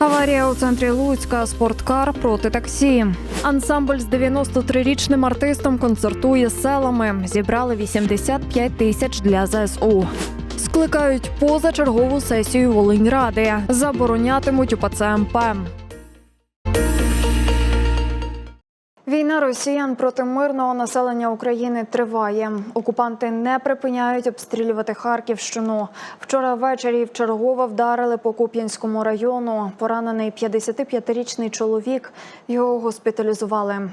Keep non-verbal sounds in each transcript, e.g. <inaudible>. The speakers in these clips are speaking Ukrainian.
Аварія у центрі Луцька. Спорткар проти таксі. Ансамбль з 93-річним артистом концертує селами. Зібрали 85 тисяч для ЗСУ. Скликають позачергову сесію Волиньради. Заборонятимуть УПЦ МП. Війна росіян проти мирного населення України триває. Окупанти не припиняють обстрілювати Харківщину. Вчора ввечері вчергово вдарили по Куп'янському району. Поранений 55-річний чоловік. Його госпіталізували.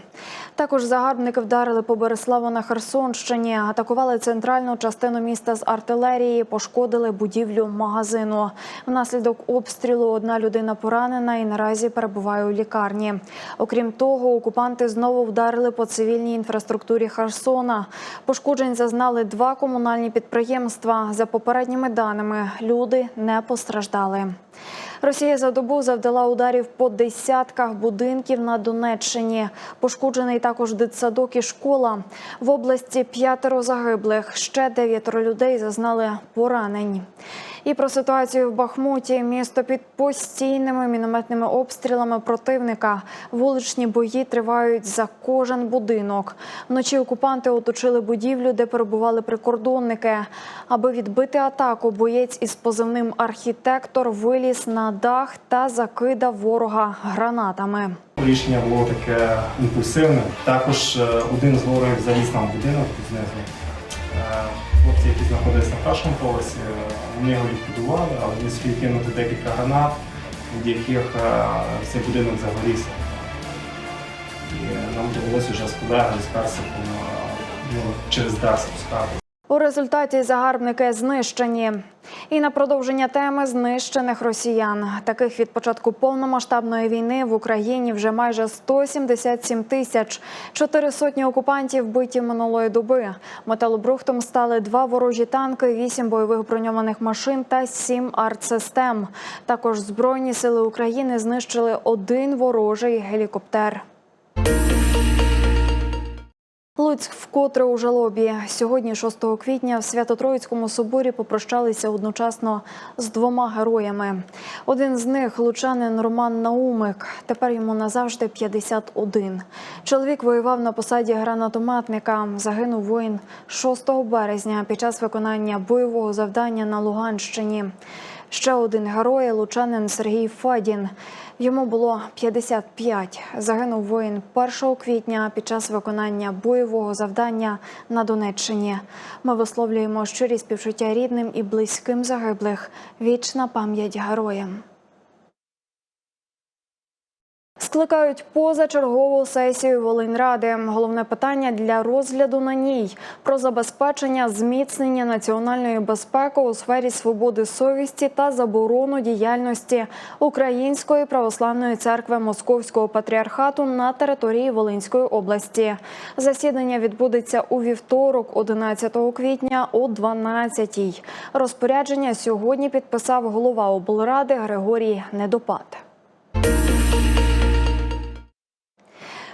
Також загарбники вдарили по Береславу на Херсонщині, атакували центральну частину міста з артилерії, пошкодили будівлю магазину. Внаслідок обстрілу одна людина поранена і наразі перебуває у лікарні. Окрім того, окупанти знову вдарили по цивільній інфраструктурі Херсона. Пошкоджень зазнали два комунальні підприємства. За попередніми даними, люди не постраждали. Росія за добу завдала ударів по десятках будинків на Донеччині. Пошкоджений також дитсадок і школа. В області п'ятеро загиблих. Ще дев'ятеро людей зазнали поранень. І про ситуацію в Бахмуті місто під постійними мінометними обстрілами противника. Вуличні бої тривають за кожен будинок. Вночі окупанти оточили будівлю, де перебували прикордонники. Аби відбити атаку, боєць із позивним архітектор виліз на дах та закидав ворога гранатами. Рішення було таке імпульсивне. Також е, один з ворогів заліз нам в будинок знизу. Е, Хлопці, які знаходилися на першому поверсі, вони його ліквідували, але він встиг кинути декілька гранат, від яких е, цей будинок загорівся. І нам довелося вже з колегами з персиком е, ну, через дах спускати. У результаті загарбники знищені. І на продовження теми знищених росіян. Таких від початку повномасштабної війни в Україні вже майже 177 тисяч. Чотири сотні окупантів биті минулої доби. Металобрухтом стали два ворожі танки, вісім бойових броньованих машин та сім артсистем. Також Збройні сили України знищили один ворожий гелікоптер. Луцьк вкотре у жалобі. Сьогодні, 6 квітня, в Свято-Троїцькому соборі попрощалися одночасно з двома героями. Один з них лучанин Роман Наумик. Тепер йому назавжди 51. Чоловік воював на посаді гранатометника. Загинув воїн 6 березня під час виконання бойового завдання на Луганщині. Ще один герой лучанин Сергій Фадін. Йому було 55. Загинув воїн 1 квітня під час виконання бойового завдання на Донеччині. Ми висловлюємо щирі співчуття рідним і близьким загиблих. Вічна пам'ять героям. Скликають позачергову сесію Волиньради. Головне питання для розгляду на ній про забезпечення зміцнення національної безпеки у сфері свободи совісті та заборону діяльності Української православної церкви Московського патріархату на території Волинської області. Засідання відбудеться у вівторок, 11 квітня о 12-й. Розпорядження сьогодні підписав голова облради Григорій Недопад.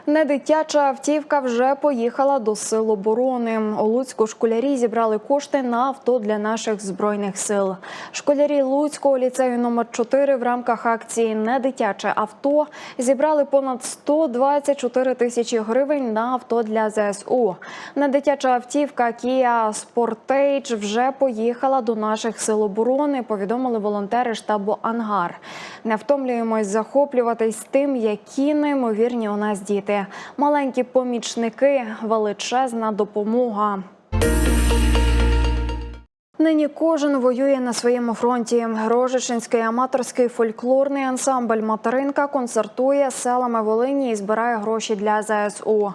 Недитяча автівка вже поїхала до сил оборони. У Луцьку школярі зібрали кошти на авто для наших збройних сил. Школярі Луцького ліцею номер 4 в рамках акції Недитяче авто зібрали понад 124 тисячі гривень на авто для ЗСУ. Недитяча автівка Kia Sportage вже поїхала до наших сил оборони. Повідомили волонтери штабу Ангар. Не втомлюємось захоплюватись тим, які неймовірні у нас діти. Маленькі помічники, величезна допомога. Нині кожен воює на своєму фронті. Рожичинський аматорський фольклорний ансамбль Материнка концертує селами Волині і збирає гроші для ЗСУ.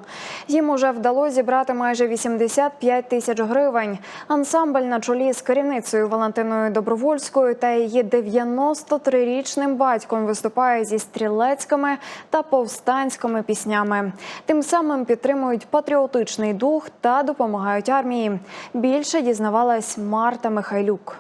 Їм уже вдалося зібрати майже 85 тисяч гривень. Ансамбль на чолі з керівницею Валентиною Добровольською та її 93-річним батьком виступає зі стрілецькими та повстанськими піснями. Тим самим підтримують патріотичний дух та допомагають армії. Більше дізнавалась Марта Михайлюк.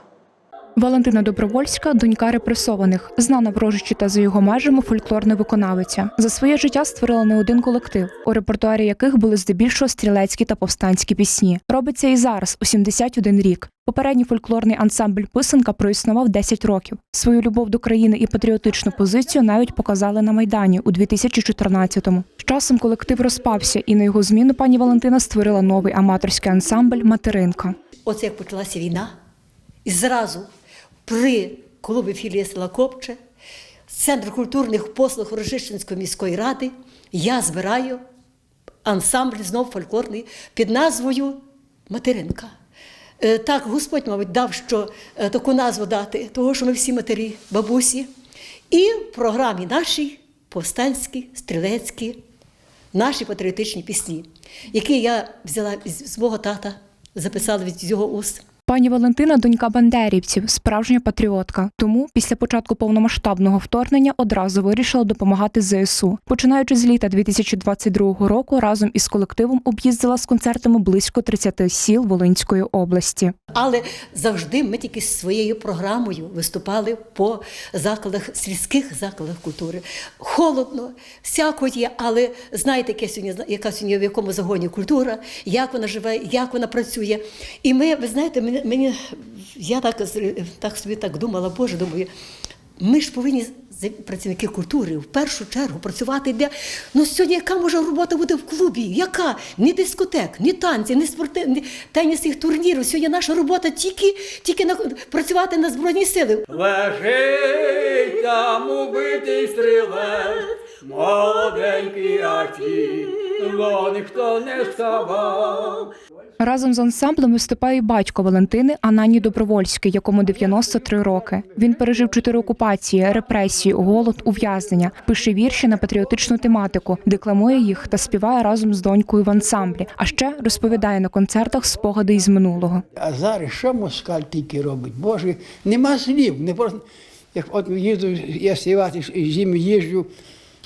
Валентина Добровольська донька репресованих, знана в Рожичі та за його межами фольклорна виконавиця. За своє життя створила не один колектив, у репертуарі яких були здебільшого стрілецькі та повстанські пісні. Робиться і зараз, у 71 рік. Попередній фольклорний ансамбль Писанка проіснував 10 років. Свою любов до країни і патріотичну позицію навіть показали на майдані у 2014-му. З часом колектив розпався, і на його зміну пані Валентина створила новий аматорський ансамбль Материнка. Оце як почалася війна, і зразу при клубі філії села Копче, Центр культурних послуг Рожищенської міської ради, я збираю ансамбль знов фольклорний під назвою Материнка. Е, Так, Господь, мабуть, дав що е, таку назву дати, того, що ми всі матері, бабусі. І в програмі нашій повстанські, стрілецькі, наші патріотичні пісні, які я взяла з мого тата, записала від його уст. Пані Валентина донька бандерівців, справжня патріотка. Тому після початку повномасштабного вторгнення одразу вирішила допомагати ЗСУ. Починаючи з літа 2022 року, разом із колективом об'їздила з концертами близько 30 сіл Волинської області. Але завжди ми тільки з своєю програмою виступали по закладах, сільських закладах культури. Холодно, всяко є, але знаєте, яке сьогодні, яка сьогодні в якому загоні культура, як вона живе, як вона працює. І ми, ви знаєте, мені, я так, так собі так думала, Боже, думаю, ми ж повинні. Працівники культури в першу чергу працювати де. Ну сьогодні яка може робота бути в клубі? Яка? Ні дискотек, ні танці, ні спортив, ні тенісних турнірів. Сьогодні наша робота тільки, тільки на працювати на збройні сили. Лежить там убитий стрілець, молоденький аті, но ніхто не вставав. Разом з ансамблем виступає батько Валентини Анані Добровольський, якому 93 роки. Він пережив чотири окупації, репресії, голод, ув'язнення, пише вірші на патріотичну тематику, декламує їх та співає разом з донькою в ансамблі. А ще розповідає на концертах спогади із минулого. А зараз що москаль тільки робить? Боже, нема слів. Не просто, як от їду, я співати зиму їжджу,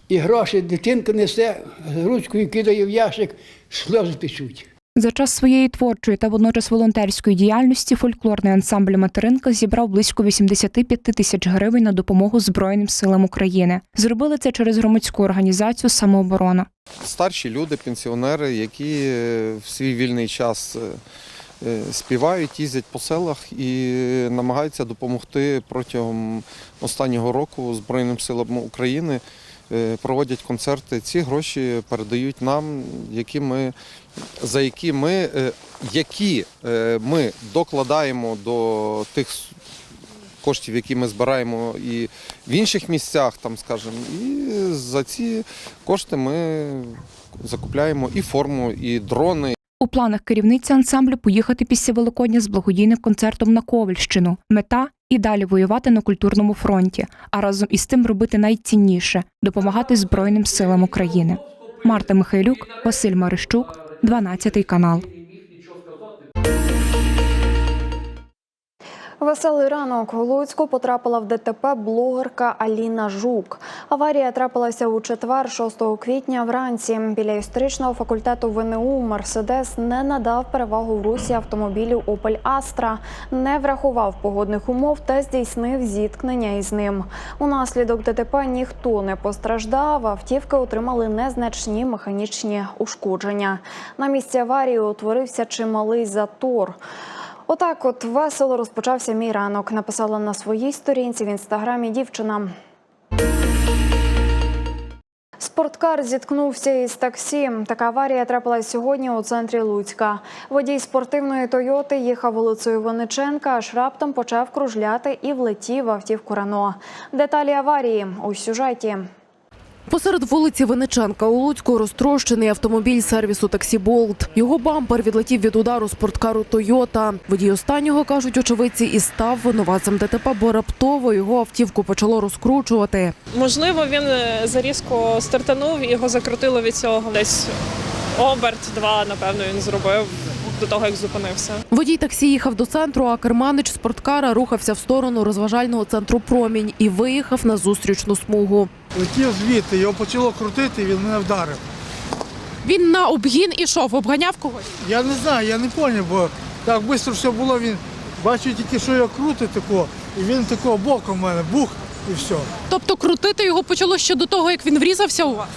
і гроші дитинка несе, ручкою кидає в ящик, сльози течуть. За час своєї творчої та водночас волонтерської діяльності фольклорний ансамбль Материнка зібрав близько 85 тисяч гривень на допомогу Збройним силам України. Зробили це через громадську організацію Самооборона. старші люди, пенсіонери, які е, в свій вільний час е, е, співають, їздять по селах і намагаються допомогти протягом останнього року Збройним силам України. Е, Проводять концерти. Ці гроші передають нам, які ми, за які ми, е, які е, ми докладаємо до тих коштів, які ми збираємо і в інших місцях, там, скажімо, і за ці кошти ми закупляємо і форму, і дрони, У планах керівниці ансамблю поїхати після Великодня з благодійним концертом на Ковальщину. Мета і далі воювати на культурному фронті, а разом із тим робити найцінніше допомагати Збройним силам України. Марта Михайлюк, Василь Марищук, 12 канал. Веселий ранок у Луцьку потрапила в ДТП блогерка Аліна Жук. Аварія трапилася у четвер, 6 квітня вранці. Біля історичного факультету ВНУ Мерседес не надав перевагу в русі автомобілю Опель Астра, не врахував погодних умов та здійснив зіткнення із ним. Унаслідок ДТП ніхто не постраждав. Автівки отримали незначні механічні ушкодження. На місці аварії утворився чималий затор. Отак, от весело розпочався мій ранок. Написала на своїй сторінці в інстаграмі дівчина. Спорткар зіткнувся із таксі. Така аварія трапилась сьогодні у центрі Луцька. Водій спортивної Тойоти їхав вулицею Винниченка, аж раптом почав кружляти і влетів в автівку Рено. Деталі аварії у сюжеті. Посеред вулиці Винниченка у Луцьку розтрощений автомобіль сервісу таксі Болт. Його бампер відлетів від удару спорткару Тойота. Водій останнього кажуть очевидці і став винуватцем ДТП, бо раптово його автівку почало розкручувати. Можливо, він е, зарізко стартанув і його закрутило від цього. Десь оберт два, напевно, він зробив до того, як зупинився. Водій таксі їхав до центру, а керманич спорткара рухався в сторону розважального центру Промінь і виїхав на зустрічну смугу. Летів звідти, його почало крутити, і він мене вдарив. Він на обгін ішов, обганяв когось. Я не знаю, я не зрозумів, бо так швидко все було, він бачив тільки, що його крутить тако, і він такого боком в мене, бух, і все. Тобто крутити його почало ще до того, як він врізався у вас.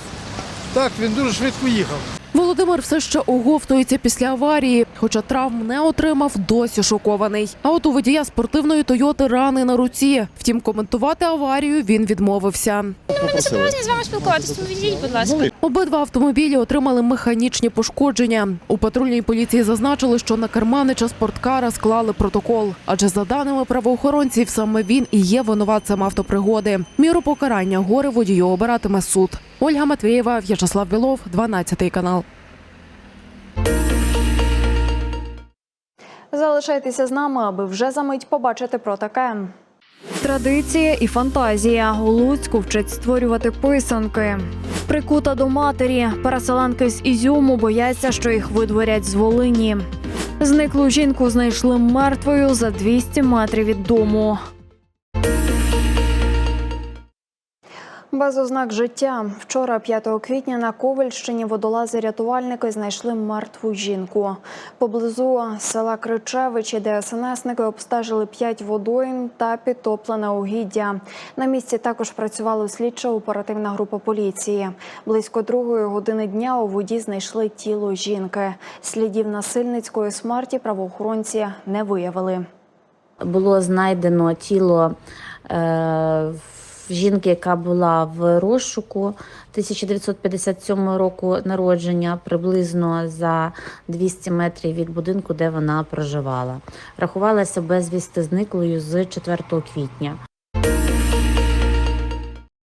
Так, він дуже швидко їхав. Володимир все ще оговтується після аварії, хоча травм не отримав, досі шокований. А от у водія спортивної Тойоти рани на руці. Втім, коментувати аварію він відмовився. Можна з вами спілкуватися, відійдіть, будь ласка. Обидва автомобілі отримали механічні пошкодження. У патрульній поліції зазначили, що на керманича спорткара склали протокол. Адже за даними правоохоронців, саме він і є винуватцем автопригоди. Міру покарання горе водію обиратиме суд. Ольга Матвієва, В'ячеслав Білов, 12 канал. Залишайтеся з нами, аби вже за мить побачити про таке. Традиція і фантазія у Луцьку вчать створювати писанки. Прикута до матері, переселенки з Ізюму бояться, що їх видворять з Волині. Зниклу жінку знайшли мертвою за 200 метрів від дому. Без ознак життя. Вчора, 5 квітня, на Ковальщині водолази-рятувальники знайшли мертву жінку. Поблизу села Кричевичі ДСНСники обстежили 5 водойм та підтоплене угіддя. На місці також працювала слідча оперативна група поліції. Близько другої години дня у воді знайшли тіло жінки. Слідів насильницької смерті правоохоронці не виявили. було знайдено тіло е, жінки, яка була в розшуку 1957 року народження, приблизно за 200 метрів від будинку, де вона проживала. Рахувалася безвісти зниклою з 4 квітня.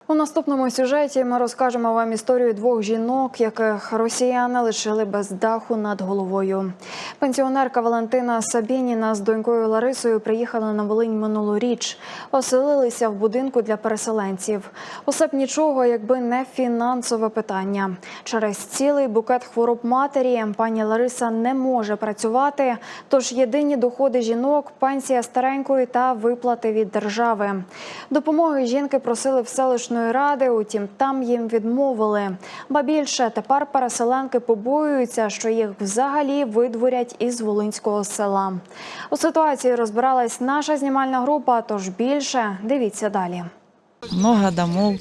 У наступному сюжеті ми розкажемо вам історію двох жінок, яких росіяни лишили без даху над головою. Пенсіонерка Валентина Сабініна з донькою Ларисою приїхали на Волинь минулоріч. Оселилися в будинку для переселенців. Усе б нічого, якби не фінансове питання. Через цілий букет хвороб матері пані Лариса не може працювати. Тож єдині доходи жінок, пенсія старенької та виплати від держави. Допомоги жінки просили в селищної ради, утім там їм відмовили. Ба більше тепер переселенки побоюються, що їх взагалі видворять із Волинського села. У ситуації розбиралась наша знімальна група. Тож більше дивіться далі. много домов.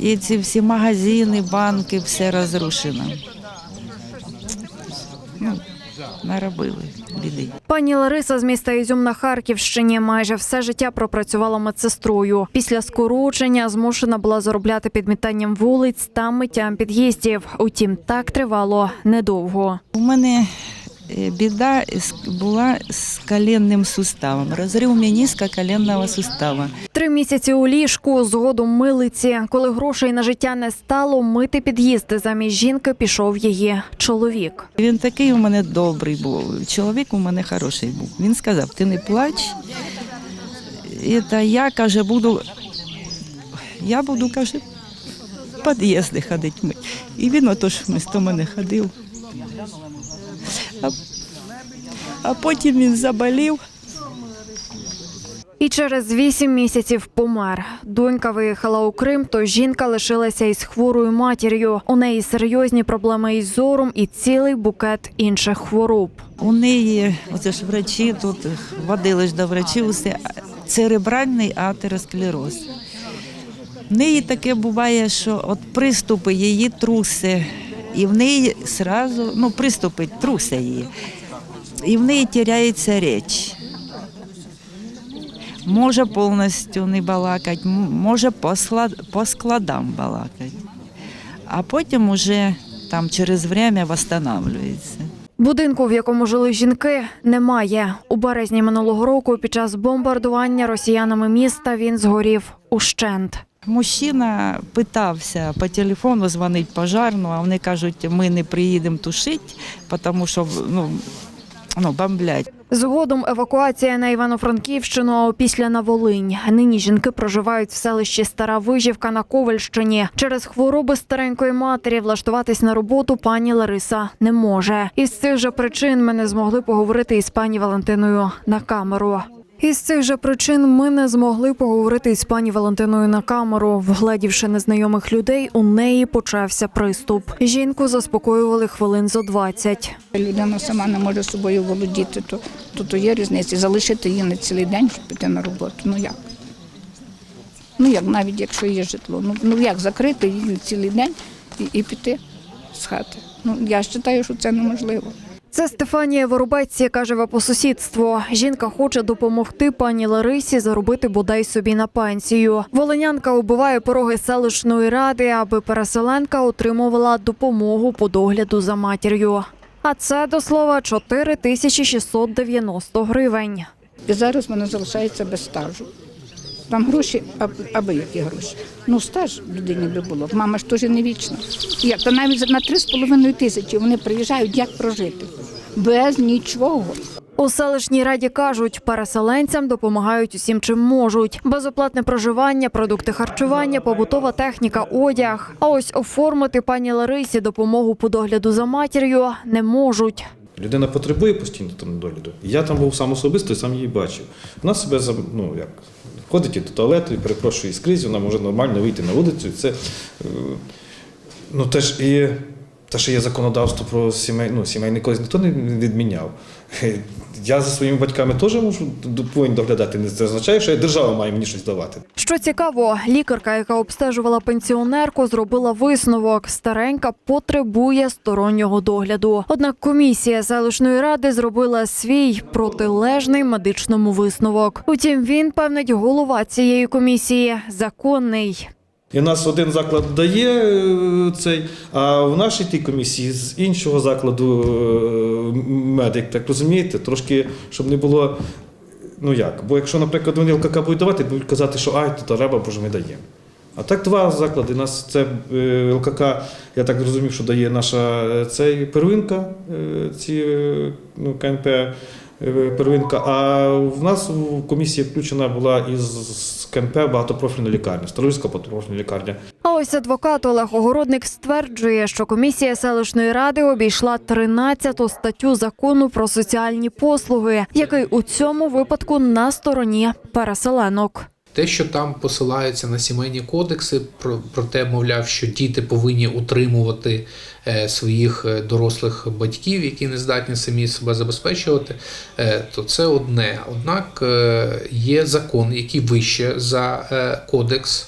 І ці всі магазини, банки, все розрушено. Ну, наробили біди. Пані Лариса з міста Ізюм на Харківщині майже все життя пропрацювала медсестрою. Після скорочення змушена була заробляти підмітанням вулиць та миттям під'їздів. Утім, так тривало недовго. У мене біда була з коленним суставом. Розрив меніска коленного сустава. Три місяці у ліжку, згодом милиці. Коли грошей на життя не стало, мити під'їзди замість жінки пішов її чоловік. Він такий у мене добрий був. Чоловік у мене хороший був. Він сказав: ти не плач. І та я каже, буду. Я буду, каже, під'їзди ходити. І він отож вмісто мене ходив. А, а потім він заболів. І через вісім місяців помер. Донька виїхала у Крим, то жінка лишилася із хворою матір'ю. У неї серйозні проблеми із зором і цілий букет інших хвороб. У неї, оце ж врачі тут водили ж до врачів, усе церебральний атеросклероз. В неї таке буває, що от приступи її труси, і в неї сразу, ну, приступи труся її, і в неї тіряється річ. Може повністю не балакати, може по складам балакати. А потім уже там через время восстанавливається. Будинку, в якому жили жінки, немає. У березні минулого року під час бомбардування росіянами міста він згорів ущент. Мужчина питався по телефону дзвонить пожарну, а вони кажуть, ми не приїдемо тушити, тому що ну, ну, бомблять. Згодом евакуація на Івано-Франківщину, а опісля на Волинь. Нині жінки проживають в селищі Стара Вижівка на Ковальщині. Через хвороби старенької матері влаштуватись на роботу пані Лариса не може. Із цих же причин ми не змогли поговорити із пані Валентиною на камеру. Із цих же причин ми не змогли поговорити із пані Валентиною на камеру. Вгледівши незнайомих людей, у неї почався приступ. Жінку заспокоювали хвилин зо 20. Людина сама не може собою володіти, то, то, то є різниця. Залишити її на цілий день, щоб піти на роботу. Ну як? Ну як, навіть якщо є житло. Ну, ну як закрити її на цілий день і, і піти з хати? Ну я вважаю, що це неможливо. Це Стефанія Воробець, яка живе по сусідству. Жінка хоче допомогти пані Ларисі заробити бодай собі на пенсію. Волинянка убиває пороги селищної ради, аби переселенка отримувала допомогу по догляду за матір'ю. А це до слова 4690 гривень. І зараз вона залишається без стажу. Там гроші, аби які гроші. Ну, стаж людині би було. Мама ж теж не вічна. Як? То навіть на 3,5 тисячі вони приїжджають, як прожити? Без нічого. У селищній раді кажуть, переселенцям допомагають усім, чим можуть: безоплатне проживання, продукти харчування, побутова техніка, одяг. А ось оформити пані Ларисі допомогу по догляду за матір'ю не можуть. Людина потребує постійно там догляду. Я там був сам особисто і сам її бачив. Вона себе ну, як, ходить до туалету і перепрошує скрізь, вона може нормально вийти на вулицю. І це, е, ну, теж і те, що є законодавство про сімей, ну, сімейний кодекс, ніхто не відміняв. <laughs> Я за своїми батьками теж можу повинен доглядати. Не Це означає, що держава має мені щось давати. Що цікаво, лікарка, яка обстежувала пенсіонерку, зробила висновок: старенька потребує стороннього догляду. Однак комісія селищної ради зробила свій протилежний медичному висновок. Утім, він певнить голова цієї комісії законний. І нас один заклад дає е, цей, а в нашій тій комісії з іншого закладу е, медик, так розумієте, трошки, щоб не було. Ну як? Бо якщо, наприклад, вони ЛКК будуть давати, будуть казати, що ай, то треба, бо ж ми даємо. А так два заклади. Нас це е, ЛКК, я так зрозумів, що дає наша цей первинка, ці ну, КНП первинка. А в нас в комісії включена була із КНП багатопрофільна лікарня, Старовська багатопрофільна лікарня. А ось адвокат Олег Огородник стверджує, що комісія селищної ради обійшла 13 статтю закону про соціальні послуги, який у цьому випадку на стороні переселенок. Те, що там посилаються на сімейні кодекси, про, про те, мовляв, що діти повинні утримувати е, своїх е, дорослих батьків, які не здатні самі себе забезпечувати, е, то це одне. Однак є закон, який вище за кодекс.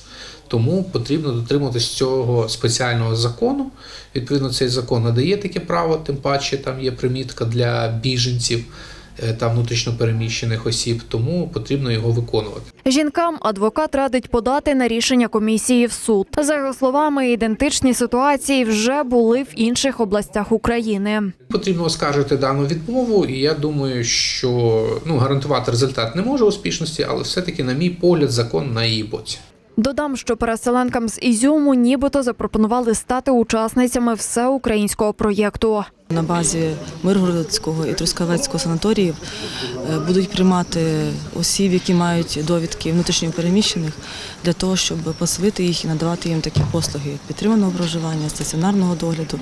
Тому потрібно дотримуватись цього спеціального закону. Відповідно, цей закон надає таке право, тим паче там є примітка для біженців та внутрішньопереміщених осіб, тому потрібно його виконувати. Жінкам адвокат радить подати на рішення комісії в суд. За його словами, ідентичні ситуації вже були в інших областях України. Потрібно оскаржити дану відмову, і я думаю, що ну гарантувати результат не може успішності, але все-таки, на мій погляд, закон на її боці. Додам, що переселенкам з Ізюму нібито запропонували стати учасницями всеукраїнського проєкту. На базі Миргородського і Трускавецького санаторіїв е, будуть приймати осіб, які мають довідки внутрішньо переміщених, для того, щоб поселити їх і надавати їм такі послуги підтриманого проживання, стаціонарного догляду,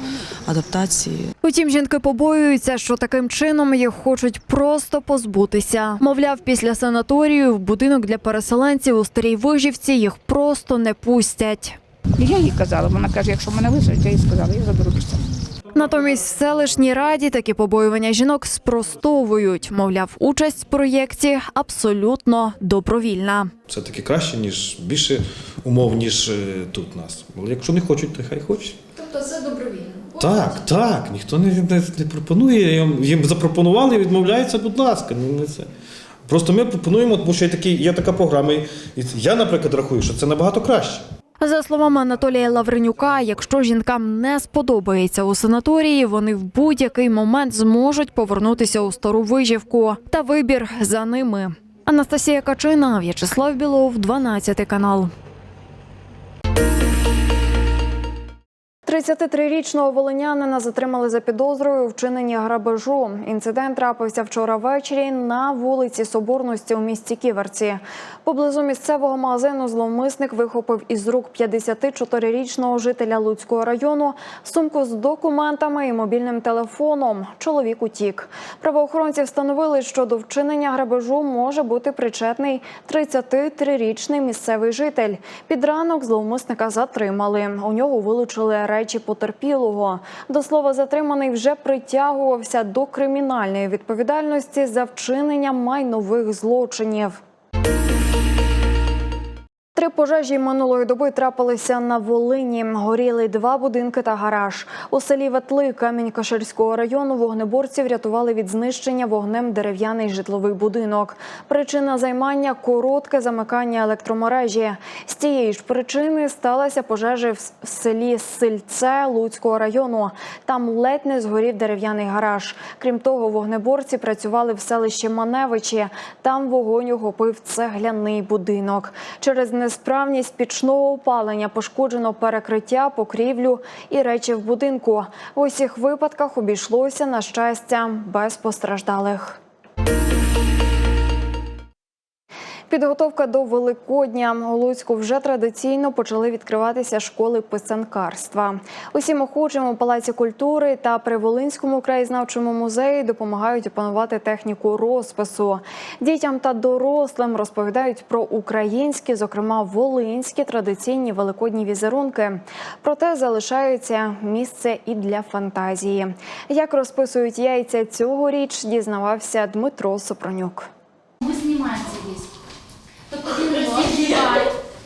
адаптації. Утім, жінки побоюються, що таким чином їх хочуть просто позбутися. Мовляв, після санаторію в будинок для переселенців у старій вижівці їх просто не пустять. Я їй казала, вона каже, якщо мене визвать, я їй сказала, я заберу до себе. Натомість в селищній раді такі побоювання жінок спростовують. Мовляв, участь в проєкті абсолютно добровільна. Це таки краще, ніж більше умов, ніж е, тут у нас. Але якщо не хочуть, то хай хочуть. Тобто це добровільно. Так, так, ніхто не, не, не пропонує. Їм, їм запропонували, відмовляються, будь ласка. Ну, не це. Просто ми пропонуємо, тому що є, такий, є така програма. І я, наприклад, рахую, що це набагато краще. За словами Анатолія Лавренюка, якщо жінкам не сподобається у санаторії, вони в будь-який момент зможуть повернутися у стару вижівку. Та вибір за ними. Анастасія Качина, В'ячеслав Білов, 12 канал. 33-річного волинянина затримали за підозрою у вчиненні грабежу. Інцидент трапився вчора ввечері на вулиці Соборності у місті Ківерці. Поблизу місцевого магазину зловмисник вихопив із рук 54-річного жителя Луцького району сумку з документами і мобільним телефоном. Чоловік утік. Правоохоронці встановили, що до вчинення грабежу може бути причетний 33-річний місцевий житель. Під ранок зловмисника затримали. У нього вилучили речі потерпілого. До слова, затриманий вже притягувався до кримінальної відповідальності за вчинення майнових злочинів. Три пожежі минулої доби трапилися на Волині. Горіли два будинки та гараж. У селі Ветли Камінь-Каширського району вогнеборці врятували від знищення вогнем дерев'яний житловий будинок. Причина займання коротке замикання електромережі. З цієї ж причини сталася пожежа в селі Сильце Луцького району. Там ледь не згорів дерев'яний гараж. Крім того, вогнеборці працювали в селищі Маневичі. Там вогонь охопив цегляний будинок. Через несправність пічного опалення пошкоджено перекриття, покрівлю і речі в будинку. В усіх випадках обійшлося на щастя без постраждалих. Підготовка до Великодня у Луцьку вже традиційно почали відкриватися школи писанкарства. Усім охочим у Палаці культури та при Волинському краєзнавчому музеї допомагають опанувати техніку розпису. Дітям та дорослим розповідають про українські, зокрема волинські традиційні великодні візерунки. Проте залишається місце і для фантазії. Як розписують яйця цьогоріч, дізнавався Дмитро Сопронюк. Ми знімаємося десь.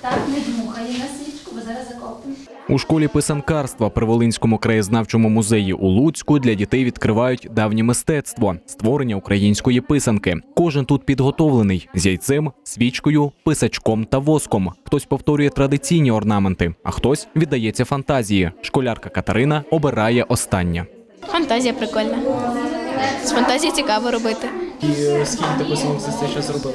Так не дмухає на свічку, бо зараз закопимо. У школі писанкарства при Волинському краєзнавчому музеї у Луцьку для дітей відкривають давнє мистецтво створення української писанки. Кожен тут підготовлений з яйцем, свічкою, писачком та воском. Хтось повторює традиційні орнаменти, а хтось віддається фантазії. Школярка Катерина обирає останнє. Фантазія прикольна. З фантазії цікаво робити. І скільки таку самостійство ще зробили?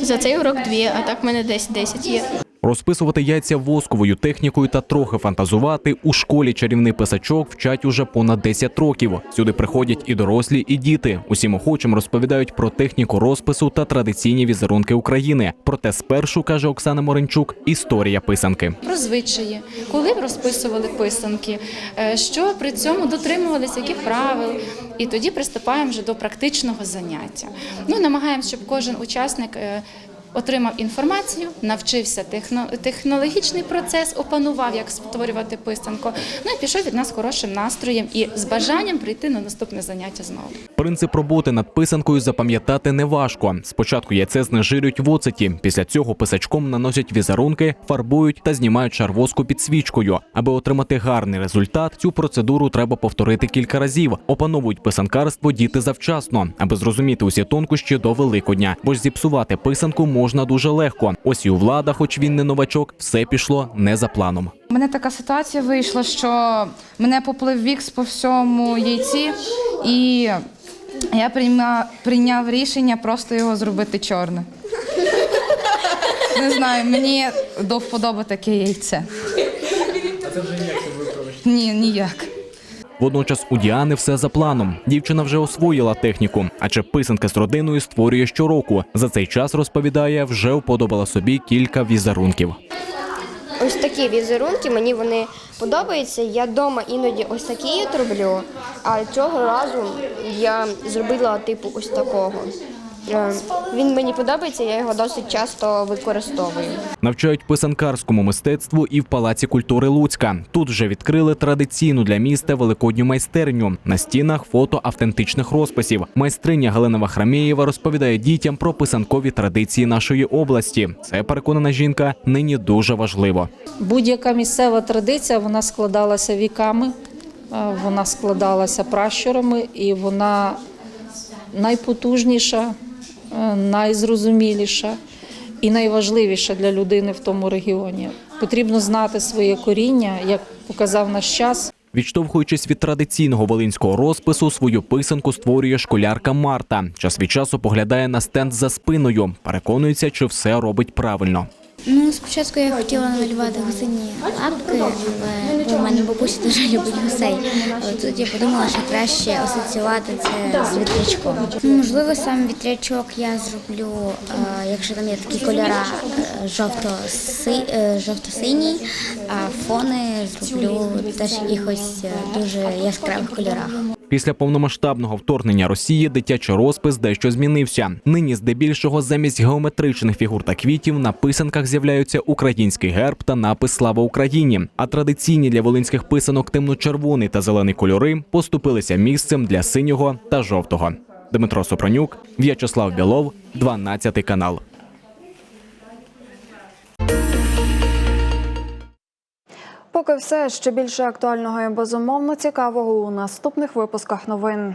За цей урок дві, а так в мене десь 10 є. Розписувати яйця восковою технікою та трохи фантазувати у школі чарівний писачок вчать уже понад 10 років. Сюди приходять і дорослі, і діти. Усім охочим розповідають про техніку розпису та традиційні візерунки України. Проте спершу каже Оксана Моренчук, історія писанки. Про звичаї, коли розписували писанки, е, що при цьому дотримувалися яких правил, і тоді приступаємо вже до практичного заняття. Ну намагаємося, щоб кожен учасник. Отримав інформацію, навчився техно- технологічний процес, опанував, як створювати писанку. Ну і пішов від нас хорошим настроєм і з бажанням прийти на наступне заняття знову. Принцип роботи над писанкою запам'ятати неважко. Спочатку яйце знежирюють в оцеті, після цього писачком наносять візерунки, фарбують та знімають шар воску під свічкою. Аби отримати гарний результат, цю процедуру треба повторити кілька разів. Опановують писанкарство діти завчасно, аби зрозуміти усі тонкощі до Великодня. Бо ж зіпсувати писанку можна дуже легко. Ось і у влада, хоч він не новачок, все пішло не за планом. У мене така ситуація вийшла, що мене поплив вікс по всьому яйці, і я прийняв рішення просто його зробити чорне. Не знаю, мені до вподоби таке яйце. А це вже ніяк не виправиш. Ні, ніяк. Водночас у Діани все за планом. Дівчина вже освоїла техніку, адже писанка з родиною створює щороку. За цей час розповідає, вже вподобала собі кілька візерунків. Ось такі візерунки, мені вони подобаються. Я вдома іноді ось такі роблю, а цього разу я зробила типу ось такого. Е, Він мені подобається, я його досить часто використовую. Навчають писанкарському мистецтву і в Палаці культури Луцька. Тут вже відкрили традиційну для міста великодню майстерню. На стінах фото автентичних розписів. Майстриня Галина Вахрамєєва розповідає дітям про писанкові традиції нашої області. Це переконана жінка нині дуже важливо. Будь-яка місцева традиція вона складалася віками, е, вона складалася пращурами і вона найпотужніша, найзрозуміліша і найважливіша для людини в тому регіоні. Потрібно знати своє коріння, як показав наш час. Відштовхуючись від традиційного волинського розпису, свою писанку створює школярка Марта. Час від часу поглядає на стенд за спиною, переконується, чи все робить правильно. Ну, спочатку я хотіла намалювати гусині лапки, але в мене бабуся дуже любить гусей. Але тут я подумала, що краще асоціювати це з вітрячком. Ну, можливо, сам вітрячок я зроблю, е, якщо там є такі кольора е, е, жовто-синій, а фони зроблю теж якихось дуже яскравих кольорах. Після повномасштабного вторгнення Росії дитячий розпис дещо змінився. Нині здебільшого замість геометричних фігур та квітів на писанках з'являються український герб та напис Слава Україні. А традиційні для волинських писанок темно-червоний та зелений кольори поступилися місцем для синього та жовтого. Дмитро Сопронюк, В'ячеслав Білов, 12 канал. Поки все ще більше актуального і безумовно цікавого у наступних випусках новин.